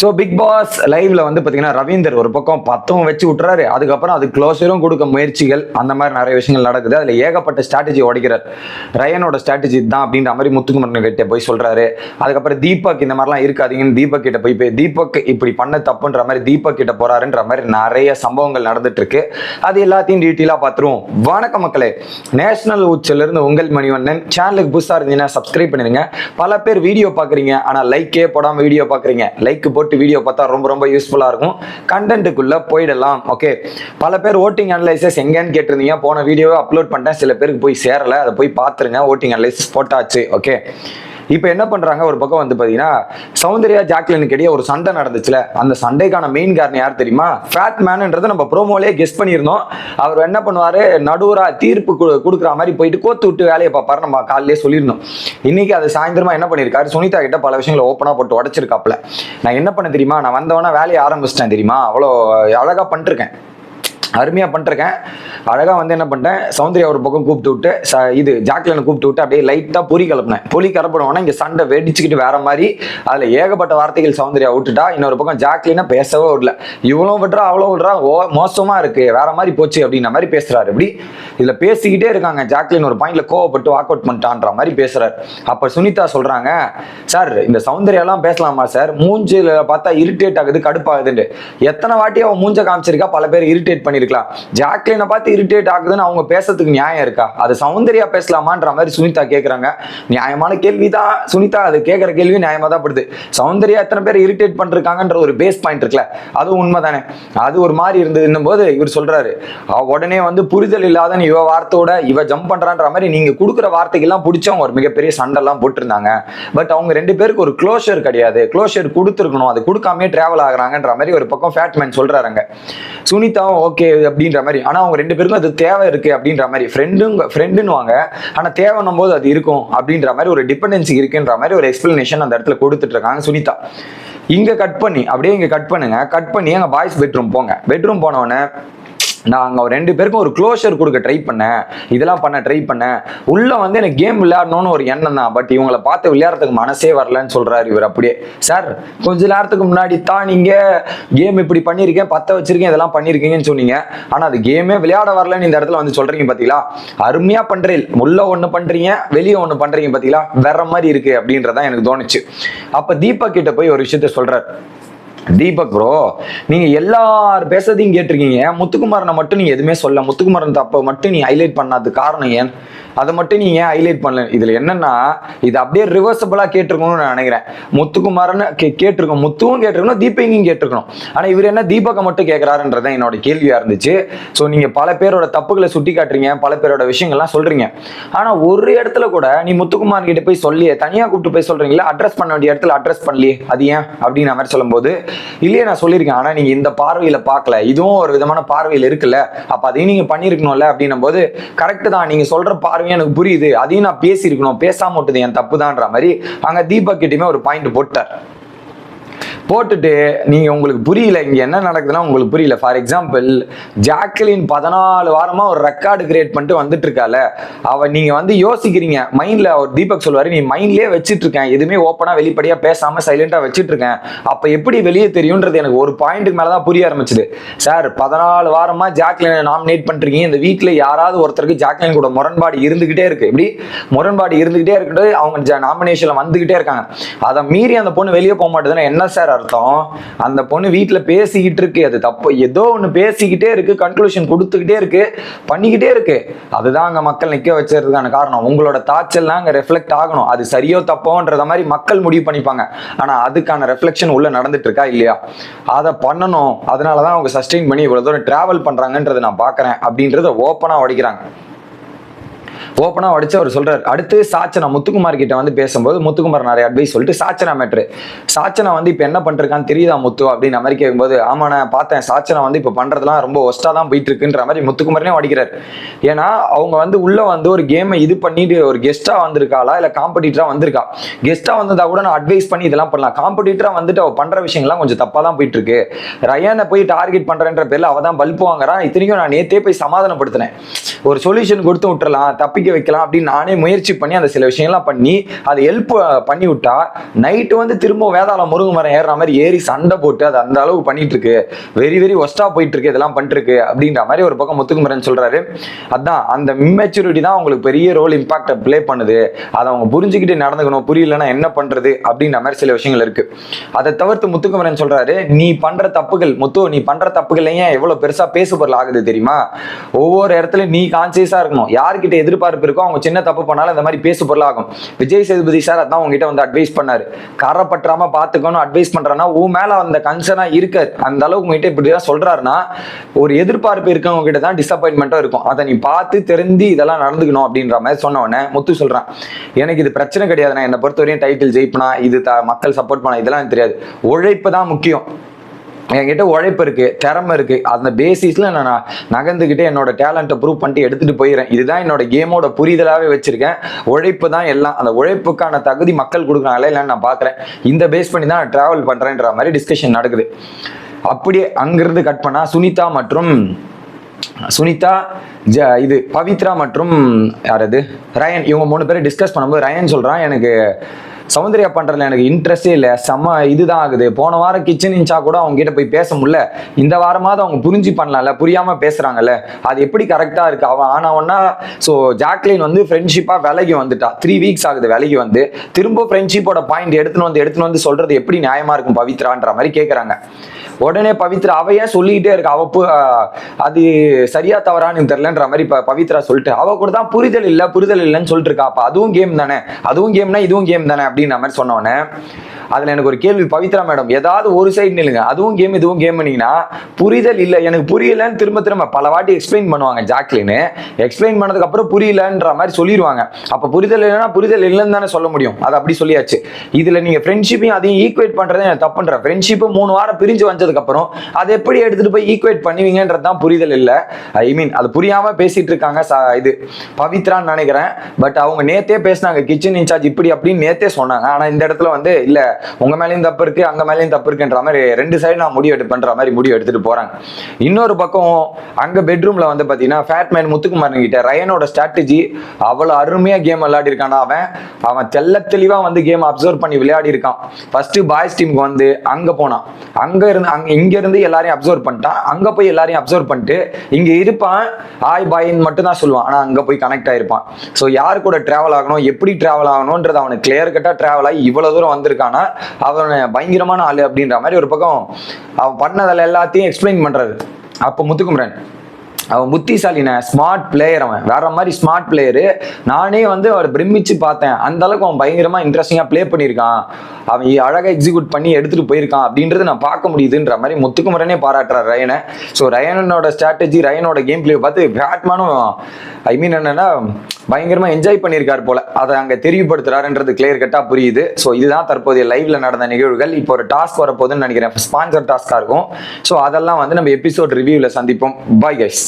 So big pass லைவ்ல வந்து பார்த்தீங்கன்னா ரவீந்தர் ஒரு பக்கம் பத்தும் வச்சு விட்டுறாரு. அதுக்கப்புறம் அது க்ளோஸரும் கொடுக்க முயற்சிகள் அந்த மாதிரி நிறைய விஷயங்கள் நடக்குது. அதில் ஏகப்பட்ட ஸ்ட்ராட்டஜி உடைக்கிறார் ரயனோட ஸ்ட்ராட்டஜி தான் அப்படின்ற மாதிரி முத்துக்குமரன் கிட்ட போய் சொல்றாரு. அதுக்கப்புறம் தீபக் இந்த மாதிரிலாம் இருக்காதீங்கன்னு தீபக் கிட்ட போய் போய் தீபக் இப்படி பண்ண தப்புன்ற மாதிரி தீபக் கிட்ட போறாருன்ற மாதிரி நிறைய சம்பவங்கள் நடந்துட்டு இருக்கு. அது எல்லாத்தையும் டீட்டெயிலாக பார்த்துருவோம் வணக்கம் மக்களே. நேஷனல் உச்சில இருந்து உங்கள் மணிவண்ணன். சேனலுக்கு புதுசாக இருந்தீங்கன்னா சப்ஸ்கிரைப் பண்ணிருங்க பல பேர் வீடியோ பார்க்குறீங்க ஆனால் லைக்கே போடாமல் வீடியோ பார்க்குறீங்க லைக் போட்டு வீடியோ பார்த்தா ரொம்ப ரொம்ப யூஸ்ஃபுல்லாக இருக்கும். கண்டென்ட்டுக்குள்ளே போயிடலாம். ஓகே பல பேர் ஓட்டிங் அனலைசஸ் எங்கேன்னு கேட்டிருந்தீங்க. போன வீடியோவை அப்லோட் பண்ணிட்டேன். சில பேருக்கு போய் சேரலை. அதை போய் பார்த்துருங்க. ஓட்டிங் அனலைசஸ் போட்டாச்சு. ஓகே இப்போ என்ன பண்றாங்க? ஒரு பக்கம் வந்து பாத்தீங்கன்னா சௌந்தர்யா ஜாக்லினுக்கு இடையே ஒரு சண்டை நடந்துச்சுல. அந்த சண்டைக்கான மெயின் காரணம் யார் தெரியுமா? ஃபேட் மேன்ன்றது நம்ம ப்ரோமோலே கெஸ் பண்ணியிருந்தோம். அவர் என்ன பண்ணுவாரு? நடுவரா தீர்ப்பு கு- கொடுக்குற மாதிரி போயிட்டு கோத்து விட்டு வேலையை பார்ப்பாரு நம்ம காலையிலே சொல்லியிருந்தோம். இன்னைக்கு அது சாயந்தரமா என்ன பண்ணியிருக்காரு? சுனிதா கிட்ட பல விஷயங்களை ஓப்பனா போட்டு உடச்சிருக்காப்ல நான் என்ன பண்ண தெரியுமா? நான் வந்தவொடனே வேலையை ஆரம்பிச்சிட்டேன் தெரியுமா? அவ்வளோ அழகா பண்ணிருக்கேன். அருமையாக பண்ணிருக்கேன். அழகாக வந்து என்ன பண்ணிட்டேன் சௌந்தர்யா ஒரு பக்கம் கூப்பிட்டு விட்டு ச இது ஜாக்லினை கூப்பிட்டு விட்டு அப்படியே லைட்டாக பொறி கலப்பினேன். பொறி கலப்பினோன்னா இங்கே சண்டை வெடிச்சுக்கிட்டு வேற மாதிரி அதில் ஏகப்பட்ட வார்த்தைகள் சௌந்தர்யா விட்டுட்டா இன்னொரு பக்கம் ஜாக்லினா பேசவே விடல. இவ்வளோ விட்றா அவ்வளோ விட்றா ஓ மோசமாக இருக்கு வேற மாதிரி போச்சு அப்படின்ற மாதிரி பேசுகிறாரு இப்படி. இதில் பேசிக்கிட்டே இருக்காங்க ஜாக்லின் ஒரு பாயிண்டில் கோவப்பட்டு வாக் அவுட் பண்ணிட்டான்ற மாதிரி பேசுகிறாரு அப்போ சுனிதா சொல்கிறாங்க சார் இந்த சௌந்தர்யாலாம் பேசலாமா சார்? மூஞ்சில் பார்த்தா இரிட்டேட் ஆகுது கடுப்பாகுதுன்னு எத்தனை வாட்டி அவன் மூஞ்ச காமிச்சிருக்கா பல பேர் இரிட்டேட் பண்ணி பண்ணிருக்கலாம் ஜாக்லினை பார்த்து இரிட்டேட் ஆகுதுன்னு அவங்க பேசுறதுக்கு நியாயம் இருக்கா? அது சௌந்தர்யா பேசலாமான்ற மாதிரி சுனிதா கேட்குறாங்க நியாயமான கேள்வி தான் சுனிதா அது கேட்குற கேள்வி நியாயமாக தான் படுது. சௌந்தர்யா எத்தனை பேர் இரிட்டேட் பண்ணிருக்காங்கன்ற ஒரு பேஸ் பாயிண்ட் இருக்குல்ல அது உண்மைதானே? அது ஒரு மாதிரி இருந்ததுன்னும் போது இவர் சொல்றாரு உடனே வந்து புரிதல் இல்லாத இவ வார்த்தையோட இவ ஜம்ப் பண்றான்ற மாதிரி நீங்க கொடுக்குற வார்த்தைக்கெல்லாம் பிடிச்சவங்க ஒரு மிகப்பெரிய சண்டைலாம் போட்டிருந்தாங்க. பட் அவங்க ரெண்டு பேருக்கு ஒரு க்ளோஷர் கிடையாது. க்ளோஷர் கொடுத்துருக்கணும். அது கொடுக்காமே டிராவல் ஆகுறாங்கன்ற மாதிரி ஒரு பக்கம் ஃபேட்மேன் சொல்றாருங்க. சுனிதாவும் ஓகே அப்படின்ற மாதிரி. ஆனா அவங்க ரெண்டு பேருக்கும் அது தேவை இருக்கு அப்படின்ற மாதிரி. ஃப்ரெண்டுங்க ஃப்ரெண்டுன்னுவாங்க ஆனா தேவைன்னும் போது அது இருக்கும் அப்படின்ற மாதிரி ஒரு டிபெண்டன்சி இருக்குன்ற மாதிரி ஒரு எக்ஸ்பிளனேஷன் அந்த இடத்துல கொடுத்துட்டு இருக்காங்க சுனிதா. இங்க கட் பண்ணி அப்படியே இங்க கட் பண்ணுங்க. கட் பண்ணி அங்க பாய்ஸ் பெட்ரூம் போங்க. பெட்ரூம் போன நான் அங்கே ரெண்டு பேருக்கும் ஒரு க்ளோஷர் கொடுக்க ட்ரை பண்ணேன். இதெல்லாம் பண்ண ட்ரை பண்ணேன். உள்ள வந்து எனக்கு கேம் விளையாடணும்னு ஒரு எண்ணம் தான். பட் இவங்களை பார்த்து விளையாடுறதுக்கு மனசே வரலன்னு சொல்றாரு இவர் அப்படியே. சார் கொஞ்ச நேரத்துக்கு முன்னாடி தான் நீங்க கேம் இப்படி பண்ணியிருக்கேன் பத்த வச்சிருக்கேன் இதெல்லாம் பண்ணியிருக்கீங்கன்னு சொன்னீங்க. ஆனா அது கேமே விளையாட வரலன்னு இந்த இடத்துல வந்து சொல்றீங்க பாத்தீங்களா? அருமையா பண்றீங்க. உள்ள ஒண்ணு பண்றீங்க வெளியே ஒண்ணு பண்றீங்க பாத்தீங்களா? வேற மாதிரி இருக்கு அப்படின்றதான் எனக்கு தோணுச்சு. அப்ப தீபக் கிட்ட போய் ஒரு விஷயத்த சொல்றாரு. தீபக் ப்ரோ நீங்க எல்லார் பேசுறதையும் கேட்டிருக்கீங்க. முத்துக்குமாரனை மட்டும் நீங்க எதுவுமே சொல்ல முத்துக்குமாரன் தப்ப மட்டும் நீ ஹைலைட் பண்ணாது காரணம் ஏன்? அதை மட்டும் நீங்க ஏன் ஹைலைட் பண்ணல? இதுல என்னன்னா இது அப்படியே ரிவர்சபிளா கேட்டிருக்கணும்னு நான் நினைக்கிறேன். முத்துக்குமாரன் கே கேட்டிருக்கோம். முத்துவும் கேட்டிருக்கணும் தீபங்கையும் கேட்டிருக்கணும். ஆனா இவர் என்ன தீபகம் மட்டும் கேட்கிறாருன்றதான் என்னோட கேள்வியா இருந்துச்சு. ஸோ நீங்க பல பேரோட தப்புகளை சுட்டி காட்டுறீங்க பல பேரோட விஷயங்கள்லாம் சொல்றீங்க. ஆனா ஒரு இடத்துல கூட நீ முத்துக்குமார் கிட்ட போய் சொல்லியே தனியா கூப்பிட்டு போய் சொல்றீங்களா? அட்ரஸ் பண்ண வேண்டிய இடத்துல அட்ரஸ் பண்ணலையே? அது ஏன்? அப்படின்னு மாதிரி சொல்லும்போது இல்லையே நான் சொல்லியிருக்கேன். ஆனா நீங்க இந்த பார்வையில பார்க்கல. இதுவும் ஒரு விதமான பார்வையில் இருக்குல்ல. அப்ப அதையும் நீங்க பண்ணியிருக்கணும்ல அப்படின்னும் போது கரெக்ட் தான். நீங்க சொல்ற பார்வையும் எனக்கு புரியுது. அதையும் நான் பேசியிருக்கணும். பேசாம விட்டது என் தப்பு தான்ற மாதிரி அங்க தீபக் கிட்டயுமே ஒரு பாயிண்ட் போட்டார். போட்டுட்டு நீங்க உங்களுக்கு புரியல இங்க என்ன நடக்குதுன்னா உங்களுக்கு புரியல. ஃபார் எக்ஸாம்பிள் ஜாக்லின் பதினாலு வாரமா ஒரு ரெக்கார்டு கிரியேட் பண்ணிட்டு வந்துட்டு இருக்கால அவ நீங்க வந்து யோசிக்கிறீங்க. மைண்ட்ல அவர் தீபக் சொல்லுவாரு நீ மைண்ட்லயே வச்சுட்டு இருக்கேன் எதுவுமே ஓப்பனா வெளிப்படையா பேசாம சைலண்டா வச்சுட்டு இருக்கேன் அப்ப எப்படி வெளியே தெரியும்ன்றது எனக்கு ஒரு பாயிண்ட்டுக்கு மேலதான் புரிய ஆரம்பிச்சது. சார் பதினாலு வாரமா ஜாக்லினை நாமினேட் பண்ணிருக்கீங்க இந்த வீட்டில் யாராவது ஒருத்தருக்கு ஜாக்லின் கூட முரண்பாடு இருந்துகிட்டே இருக்கு. இப்படி முரண்பாடு இருந்துகிட்டே இருக்குது அவங்க நாமினேஷன்ல வந்துகிட்டே இருக்காங்க. அதை மீறி அந்த பொண்ணு வெளியே போக மாட்டேதுன்னா என்ன சார் அர்த்தம். அந்த பொண்ணு வீட்டில் பேசிக்கிட்டு இருக்கு. அது தப்பு. ஏதோ ஒன்று பேசிக்கிட்டே இருக்கு. கன்க்ளூஷன் கொடுத்துக்கிட்டே இருக்கு. பண்ணிக்கிட்டே இருக்கு. அதுதான் அங்கே மக்கள் நிற்க வச்சதுக்கான காரணம். உங்களோட தாச்சல்லாம் அங்க ரெஃப்ளெக்ட் ஆகணும். அது சரியோ தப்போன்றத மாதிரி மக்கள் முடிவு பண்ணிப்பாங்க. ஆனா அதுக்கான ரெஃப்ளெக்ஷன் உள்ள நடந்துட்டு இருக்கா இல்லையா? அதை பண்ணணும். அதனாலதான் அவங்க சஸ்டெயின் பண்ணி இவ்வளவு தூரம் டிராவல் பண்ணுறாங்கன்றதை நான் பாக்குறேன். அப்படின்றத ஓப்பனா உடைக்கிறாங்க. ஓப்பனாக உடச்சு அவர் சொல்றாரு. அடுத்து சாச்சனா முத்துக்குமார் கிட்ட வந்து பேசும்போது முத்துக்குமார் நிறைய அட்வைஸ் சொல்லிட்டு சாச்சனா மேட்ரு சாச்சனா வந்து இப்போ என்ன பண்ணிருக்கான்னு தெரியுதா முத்து? அப்படின்னு மாதிரி கேட்கும்போது ஆமா நான் பார்த்தேன். சாச்சனா வந்து இப்போ பண்ணுறதுலாம் ரொம்ப ஒஸ்ட்டாக தான் போயிட்டு இருக்குன்ற மாதிரி முத்துக்குமாரனே அடிக்கிறார் ஏன்னா அவங்க வந்து உள்ள வந்து ஒரு கேமை இது பண்ணிட்டு ஒரு கெஸ்ட்டாக வந்திருக்காளா? இல்லை காம்படிட்டராக வந்திருக்கா? கெஸ்ட்டாக வந்ததா கூட நான் அட்வைஸ் பண்ணி இதெல்லாம் பண்ணலாம். காம்படிட்டராக வந்துட்டு அவ பண்ணுற விஷயங்கள்லாம் கொஞ்சம் தப்பாக தான் போயிட்டு இருக்கு ரயானை போய் டார்கெட் பண்றேன்ற பேரில் அவள் தான் பல்ப் வாங்குறான். இத்தனைக்கும் நான் நேத்தே போய் சமாதானப்படுத்தினேன். ஒரு சொல்யூஷன் கொடுத்து விட்டுறலாம். தப்பிக்க வைக்கலாம் அப்படின்னு நானே முயற்சி பண்ணி அந்த சில விஷயங்கள்லாம் பண்ணி அதை ஹெல்ப் பண்ணி விட்டா நைட்டு வந்து திரும்ப வேதாளம் முருங்க மரம் ஏறுற மாதிரி ஏறி சண்டை போட்டு அது அந்த அளவு பண்ணிட்டு இருக்கு வெரி வெரி ஒஸ்டா போயிட்டு இருக்கு இதெல்லாம் பண்ணிட்டு இருக்கு அப்படின்ற மாதிரி ஒரு பக்கம் முத்துக்குமரன் சொல்றாரு. அதான் அந்த இம்மெச்சூரிட்டி தான் உங்களுக்கு பெரிய ரோல் இம்பாக்டை பிளே பண்ணுது. அதை அவங்க புரிஞ்சுக்கிட்டு நடந்துக்கணும் புரியலன்னா என்ன பண்றது அப்படின்ற மாதிரி சில விஷயங்கள் இருக்கு. அதை தவிர்த்து முத்துக்குமரன் சொல்றாரு நீ பண்ற தப்புகள் முத்து நீ பண்ற தப்புகள் ஏன் எவ்வளவு பெருசா பேசு பொருள் ஆகுது தெரியுமா? ஒவ்வொரு இடத்துல நீ கான்சியஸா இருக்கணும். யார்கிட்ட எதிர்பார்ப்பு இருக்கோ அவங்க சின்ன தப்பு பண்ணாலும் இந்த மாதிரி பேசு பொருள் ஆகும் விஜய் சேதுபதி சார் அதான் உங்ககிட்ட வந்து அட்வைஸ் பண்ணாரு. கரப்பற்றாம பார்த்துக்கணும் பாத்துக்கணும் அட்வைஸ் பண்றேன்னா உன் மேல அந்த கன்சர்னா இருக்காது அந்த அளவுக்கு உங்ககிட்ட இப்படிதான் சொல்றாருன்னா ஒரு எதிர்பார்ப்பு இருக்கவங்க கிட்ட தான் டிசப்பாயின்மெண்ட்டும் இருக்கும். அதை நீ பார்த்து தெரிஞ்சு இதெல்லாம் நடந்துக்கணும் அப்படின்ற மாதிரி சொன்ன உடனே முத்து சொல்றான் எனக்கு இது பிரச்சனை கிடையாது நான் என்னை பொறுத்தவரையும் டைட்டில் ஜெயிப்பனா இது த- மக்கள் சப்போர்ட் பண்ண இதெல்லாம் தெரியாது. உழைப்பு தான் முக்கியம். என்கிட்ட உழைப்பு இருக்கு திறமை இருக்கு. அந்த பேசிஸ்ல நான் ந- நகர்ந்துக்கிட்டு என்னோட டேலண்ட்டை ப்ரூவ் பண்ணிட்டு எடுத்துட்டு போயிடுறேன். இதுதான் என்னோட கேமோட புரிதலாவே வச்சிருக்கேன். உழைப்பு தான் எல்லாம் அந்த உழைப்புக்கான தகுதி மக்கள் கொடுக்குறாங்களே இல்லைன்னு நான் பார்க்குறேன் இந்த பேஸ் பண்ணி தான் நான் டிராவல் பண்றேன்ற மாதிரி டிஸ்கஷன் நடக்குது. அப்படியே அங்கிருந்து கட் பண்ணா சுனிதா மற்றும் சுனிதா ஜ இது பவித்ரா மற்றும் யார் அது? ரயன். இவங்க மூணு பேரும் டிஸ்கஸ் பண்ணும்போது ரயன் சொல்றான் எனக்கு சௌந்தர்யா பண்றதுல எனக்கு இன்ட்ரெஸ்டே இல்லை. செம்ம இதுதான் ஆகுது. போன வாரம் கிச்சன் இன்ச்சா கூட அவங்க கிட்ட போய் பேச முடியல. இந்த வாரமாவது அவங்க புரிஞ்சு பண்ணலாம்ல. புரியாம பேசுறாங்கல்ல. அது எப்படி கரெக்டா இருக்கு? அவன் ஆனவன்னா ஸோ ஜாக்லின் வந்து ஃப்ரெண்ட்ஷிப்பா விலகி வந்துட்டா. த்ரீ வீக்ஸ் ஆகுது விலகி வந்து. திரும்ப ஃப்ரெண்ட்ஷிப்போட பாயிண்ட் எடுத்துன்னு வந்து எடுத்துன்னு வந்து சொல்றது எப்படி நியாயமா இருக்கும் பவித்ரான்ற மாதிரி கேட்குறாங்க உடனே பவித்ரா அவ ஏன் சொல்லிக்கிட்டே இருக்கா. அவ அது சரியா தவறான்னு தெரிலன்ற தெரியலன்ற மாதிரி இப்போ பவித்ரா சொல்லிட்டு அவ கூட தான் புரிதல் இல்ல புரிதல் இல்லைன்னு சொல்லிட்டு இருக்கா. அப்போ அதுவும் கேம் தானே? அதுவும் கேம்னா இதுவும் கேம் தானே? அப்படின்ற மாதிரி சொன்னோன்னே அதில் அதுல எனக்கு ஒரு கேள்வி பவித்ரா மேடம் ஏதாவது ஒரு சைடு நில்லுங்க. அதுவும் கேம் இதுவும் கேம் பண்ணீங்கன்னா புரிதல் இல்லை. எனக்கு புரியலன்னு திரும்ப திரும்ப பல வாட்டி எக்ஸ்பிளைன் பண்ணுவாங்க ஜாக்லின்னு. எக்ஸ்பிளைன் பண்ணதுக்கு அப்புறம் புரியலன்ற மாதிரி சொல்லிடுவாங்க அப்ப புரிதல் இல்லைன்னா புரிதல் இல்லைன்னு தானே சொல்ல முடியும். அது அப்படி சொல்லியாச்சு. இதுல நீங்க ஃப்ரெண்ட்ஷிப்பையும் அதையும் ஈக்குவேட் பண்றதே எனக்கு தப்புன்ற ஃப்ரெண்ட்ஷிப்பு மூணு வாரம் பிரிஞ்சு வந்ததுக்கு அப்புறம் அதை எப்படி எடுத்துகிட்டு போய் ஈக்குவேட் பண்ணுவீங்கன்றது தான் புரிதல் இல்லை. ஐ மீன் அது புரியாமல் பேசிகிட்டு இருக்காங்க ச- இது பவித்ரான்னு நினைக்கிறேன். பட் அவங்க நேத்தே பேசினாங்க கிச்சன் இன்சார்ஜ் இப்படி அப்படின்னு நேத்தே சொன்னாங்க. ஆனால் இந்த இடத்துல வந்து இல்லை உங்கள் மேலேயும் தப்பு இருக்குது அங்கே மேலேயும் தப்பு இருக்குன்ற மாதிரி ரெண்டு சைடு நான் முடிவு எடுப்பேன்ற மாதிரி முடிவு எடுத்துகிட்டு போகிறாங்க இன்னொரு பக்கம் அங்கே பெட்ரூமில் வந்து பாத்தீங்கன்னா ஃபேட்மேன் முத்துக்குமாரன் கிட்ட ரயனோட ஸ்ட்ராட்டஜி அவ்வளோ அருமையாக கேம் விளையாடி இருக்கானா அவன். அவன் தெல்ல தெளிவாக வந்து கேம் அப்சர்வ் பண்ணி விளையாடி இருக்கான். ஃபர்ஸ்ட் பாய்ஸ் டீமுக்கு வந்து அங்கே போனான். அங்கே இருந்து அங்க இங்க இருந்து எல்லாரையும் அப்சர்வ் பண்ணிட்டான். அங்க போய் எல்லாரையும் அப்சர்வ் பண்ணிட்டு இங்க இருப்பான். ஆய் பாயின்னு மட்டும் தான் சொல்லுவான். ஆனா அங்க போய் கனெக்ட் ஆயிருப்பான். ஸோ யார் கூட டிராவல் ஆகணும் எப்படி டிராவல் ஆகணும்ன்றது அவனுக்கு கிளியர் கட்டா டிராவல் ஆகி இவ்வளவு தூரம் வந்திருக்கானா அவன் பயங்கரமான ஆளு அப்படின்ற மாதிரி ஒரு பக்கம் அவன் பண்ணதில் எல்லாத்தையும் எக்ஸ்பிளைன் பண்றாரு. அப்போ முத்துக்குமரன் அவன் புத்திசாலின ஸ்மார்ட் பிளேயர் அவன். வேற மாதிரி ஸ்மார்ட் பிளேயரு நானே வந்து அவர் பிரமிச்சு பார்த்தேன். அந்த அளவுக்கு அவன் பயங்கரமா இன்ட்ரெஸ்டிங்கா ப்ளே பண்ணியிருக்கான். அவன் அழகாக எக்ஸிக்யூட் பண்ணி எடுத்துட்டு போயிருக்கான். அப்படின்றது நான் பார்க்க முடியுதுன்ற மாதிரி முத்துக்குமரனே பாராட்டுறாரு ரயனை. ஸோ ரயனோட ஸ்ட்ராட்டஜி ரயனோட கேம் பிளே பார்த்து பேட்மேனும் ஐ மீன் என்னன்னா பயங்கரமா என்ஜாய் பண்ணியிருக்காரு போல. அதை அங்க தெரியப்படுத்துறாருன்றது கிளியர் கட்டா புரியுது. ஸோ இதுதான் தற்போதைய லைவ்ல நடந்த நிகழ்வுகள். இப்போ ஒரு டாஸ்க் வரப்போகுதுன்னு நினைக்கிறேன். ஸ்பான்சர் டாஸ்கா இருக்கும். ஸோ அதெல்லாம் வந்து நம்ம எபிசோட் ரிவ்யூவில் சந்திப்போம். Bye guys